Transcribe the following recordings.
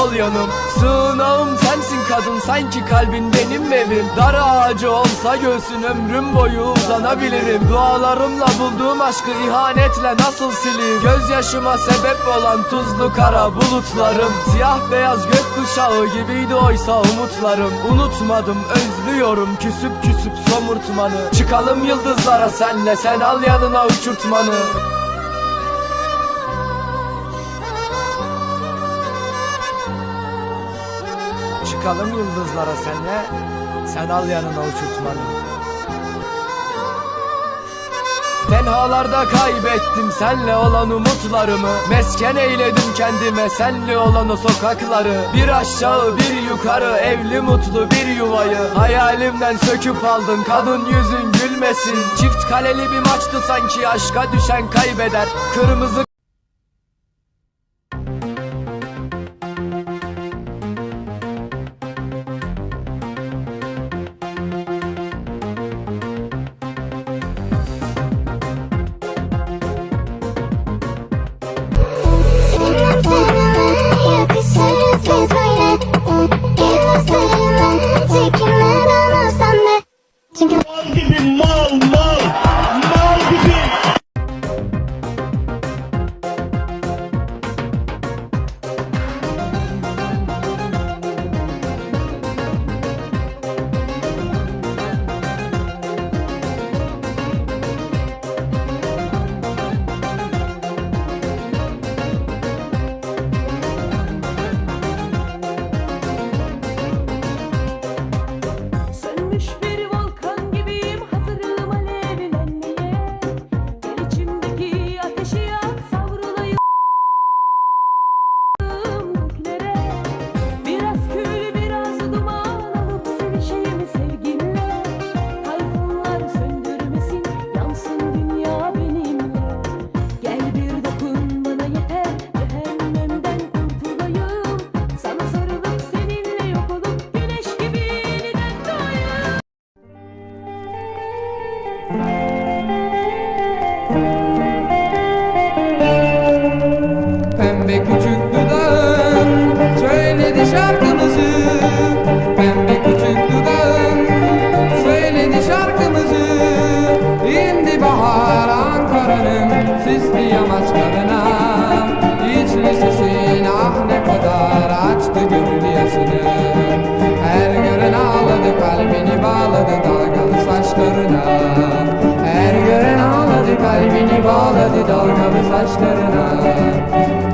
sol yanım. Sığınağım sensin kadın sanki kalbin benim evim. Dar ağacı olsa göğsün ömrüm boyu uzanabilirim. Dualarımla bulduğum aşkı ihanetle nasıl sileyim? Gözyaşıma sebep olan tuzlu kara bulutlarım. Siyah beyaz gökkuşağı gibiydi oysa umutlarım. Unutmadım özlüyorum küsüp küsüp somurtmanı. Çıkalım yıldızlara senle sen al yanına uçurtmanı Çıkalım yıldızlara senle Sen al yanına uçurtmanı. Tenhalarda kaybettim senle olan umutlarımı. Mesken eyledim kendime senle olan o sokakları. Bir aşağı bir yukarı evli mutlu bir yuvayı. Hayalimden söküp aldın kadın yüzün gülmesin. Çift kaleli bir maçtı sanki aşka düşen kaybeder. Kırmızı düşmüş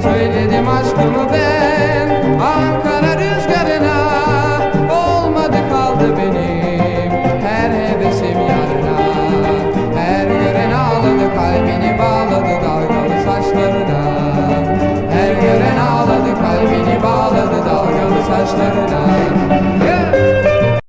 Söyle de aşkımı ben